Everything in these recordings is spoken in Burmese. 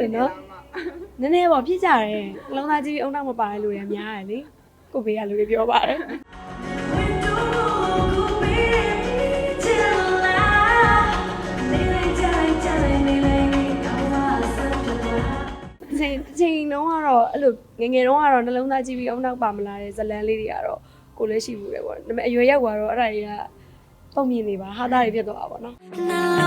တယ်နော်နည်းနည်းပေါ့ဖြစ်ကြတယ်အလုံးသားကြီးအုံနောက်မပါတဲ့လူတွေများတယ်လေကိုဘေးကလူတွေပြောပါတယ် ချိန်ချိန်တော့ကတော့အဲ့လိုငယ်ငယ်တော့ကတော့နှလုံးသားကြီးပြီးအုံနောက်ပါမလာတဲ့ဇလန်းလေးတွေကတော့ကိုလည်းရှိဘူးလေပေါ့ဒါပေမဲ့အရွယ်ရောက်သွားတော့အဲ့ဒါတွေကပုံမြင်နေပါဟာသားတွေဖြစ်သွားတာပေါ့နော်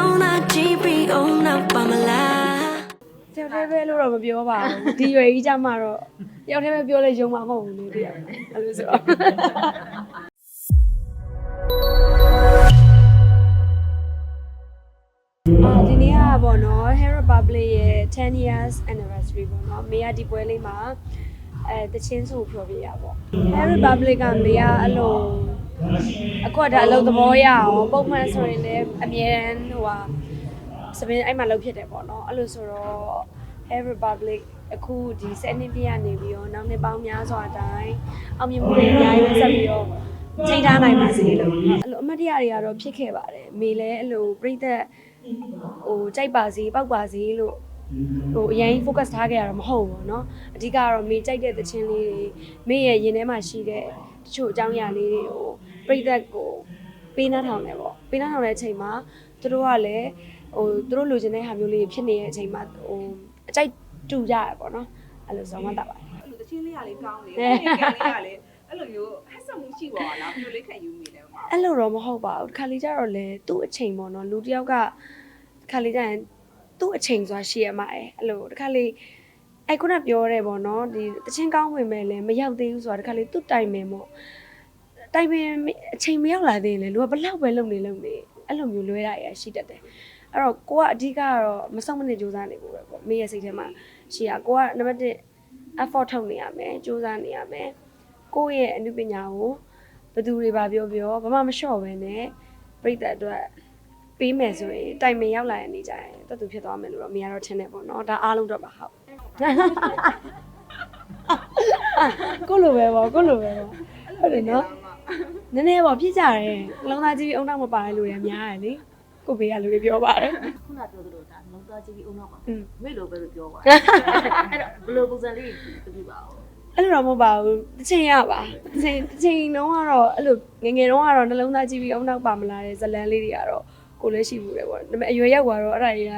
ပဲလို့တော့မပြောပါဘူးဒီရွယ်ကြီးကြမှာတော့တယောက်တည်းပဲပြောလဲယုံမှာမဟုတ်ဘူးလေတရားအဲ့လိုဆိုတော့အာဒီနေ့ကပေါ့နော် Hair Republic ရဲ့10 years anniversary ပေါ့နော်မေကဒီပွဲလေးမှာအဲတချင်းစုပြောပြရပေါ့ Hair Republic ကမေကအဲ့လိုအခုကဒါအလုပ်သဘောရအောင်ပုံမှန်ဆိုရင်လည်းအမြဲတမ်းဟိုဟာစပင်းအဲ့မှာလုပ်ဖြစ်တယ်ပေါ့နော်အဲ့လိုဆိုတော့ Hair Republic အခုဒီ7နှစ်ပြည့်ကနေပြီးတော့နောက်နှစ်ပေါင်းများစွာအတိုင်းအောင်မြင်မှုတွေအများကြီးပဲဆက်ပြီးတော့ချိန်ထားနိုင်ပါစေလို့အဲ့လိုအမတ်တရတွေကတော့ဖြစ်ခဲ့ပါတယ်မေလည်းအဲ့လိုပြိသက်ဟိုကြိုက်ပါစေပောက်ပါစေလို့ဟိုအရင် focus ထားခဲ့ရတာမဟုတ်ဘူးเนาะအဓိကကတော့မေကြိုက်တဲ့သချင်းလေးတွေမေရဲ့ရင်ထဲမှာရှိတဲ့တချို့အကြောင်းအရာလေးတွေကိုပြိသက်ကိုပေးနှထောင်တယ်ပေါ့ပေးနှထောင်တဲ့အချိန်မှာသူတို့ကလည်းဟိုသူတို့လိုချင်တဲ့ဟာမျိုးလေးဖြစ်နေတဲ့အချိန်မှာဟို အကြိုက်တူကြရပေါ့နော်အဲ့လိုဆိုမှတ်တာပါတယ်အဲ့လိုတချင်းလေးကလေးကောင်းလေဒီကန်လေးကလည်းအဲ့လိုမျိုးဟက်ဆမှုရှိပါလားဘယ်လိုလေးခံယူမိလဲမမအဲ့လိုတော့မဟုတ်ပါဘူးတစ်ခါလေကျတော့လေသူ့အချိန်ပေါ့နော်လူတစ်ယောက်ကတစ်ခါလေကျရင်သူ့အချိန်ဆိုတာရှိရမှာအဲအဲ့လိုတစ်ခါလေအဲ့ခုနပြောရဲပေါ့နော်ဒီတချင်းကောင်းဝင်မဲ့လေမရောက်သေးဘူးဆိုတာတစ်ခါလေသူ့တိုင်ပင်ပေါ့တိုင်ပင်အချိန်မရောက်လာသေးရင်လေလူကဘလောက်ပဲလုံနေလုံနေအဲ့လိုမျိုးလွဲတာရရှိတတ်တယ် အဲ့တော့ကိုကအဓိကကတော့မဆုံးမနေစူးစမ်းနေဖို့ပဲပေါ့မိရဲ့စိတ်ထဲမှာရှိရကိုကနံပါတ်1 effort ထုတ်နေရမယ်စူးစမ်းနေရမယ်ကိုယ့်ရဲ့အနုပညာကိုဘယ်သူတွေပါပြောပြောဘာမှမလျှော့ပဲနဲ့ပြိတ္တအတွက်ပေးမယ်ဆိုရင်တိုင်ပင်ရောက်လာတဲ့နေ့ကျရင်တက်သူဖြစ်သွားမယ်လို့တော့မရတော့ထင်တယ်ပေါ့နော်ဒါအားလုံးတော့ပါဟုတ်ကိုလိုပဲပေါ့ကိုလိုပဲပေါ့ဟုတ်တယ်နော်နည်းနည်းပေါ့ဖြစ်ကြတယ်အလုံးသားကြီးပြီးအုံနောက်မပါတဲ့လူတွေများတယ်လေ ကိုဘေးကလူတွေပြောပါတယ်ခုနပြောသလိုဒါလုံးသားကြည့်ပြီးအုံနောက်ပါอืมမေလို့ပဲလို့ပြောပါအဲ့တော့ဘယ်လိုပုံစံလေးပြပြပါဦးအဲ့လိုတော့မဟုတ်ပါဘူးတစ်ချိန်ရပါတစ်ချိန်တစ်ချိန်တော့ကတော့အဲ့လိုငယ်ငယ်တော့ကတော့နှလုံးသားကြီးပြီးအုံနောက်ပါမလာတဲ့ဇလန်းလေးတွေကတော့ကိုလည်းရှိဘူးလေပေါ့ဒါပေမဲ့အရွယ်ရောက်သွားတော့အဲ့ဒါတွေက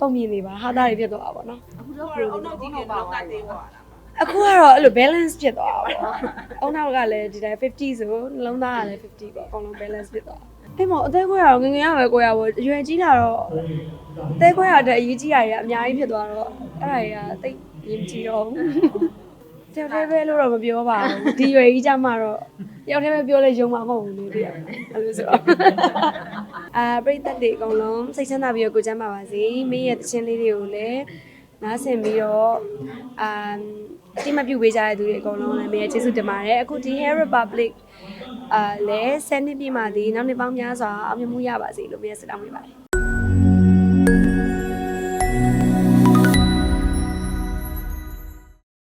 ပုံမြင်နေပါဟာသားတွေဖြစ်သွားတာပေါ့နော်အခုတော့တော့ဘယ်အုံလိုနောက်လဲကြီးကလောက်ကတေးပါလားအခုကတော့အဲ့လို balance ဖြစ်သွားတာပေါ့အုံနောက်ကလည်းဒီတိုင်း50ဆိုနှလုံးသားကလည်း50ပေါ့အကုန်လုံး balance ဖြစ်သွား အဲ့မောအသေးခွဲရတော့ငယ်ငယ်ရပဲကိုရပေါ့အရွယ်ကြီးလာတော့အသေးခွဲရတဲ့အရေးကြီးတာတွေကအများကြီးဖြစ်သွားတော့အဲ့ဒါတွေကတိတ်ရင်ကြည့်တော့တယောက်တည်းပဲလို့တော့မပြောပါဘူးဒီရွယ်ကြီးကြမှာတော့တယောက်တည်းပဲပြောလဲယုံမှာမဟုတ်ဘူးလေတရားအဲ့လိုဆိုတော့အာပရိသတ်တွေအကုန်လုံးစိတ်ချမ်းသာပြီးတော့ကိုယ်ချမ်းပါပါစေမင်းရဲ့တခြင်းလေးတွေကိုလည်း နားဆင်ပြီးတော့အာအတိမပြုတ်ပေးကြတဲ့သူတွေအကုန်လုံးလည်းမင်းရဲ့ကျေးဇူးတင်ပါတယ်အခုဒီ Hair Republic အာလဲ10နှစ်ပြည့်မှဒီနောက်နှစ်ပေါင်းများစွာအောင်မြင်မှုရပါစေလို့မင်းရဲ့ဆုတောင်းပေးပါတယ်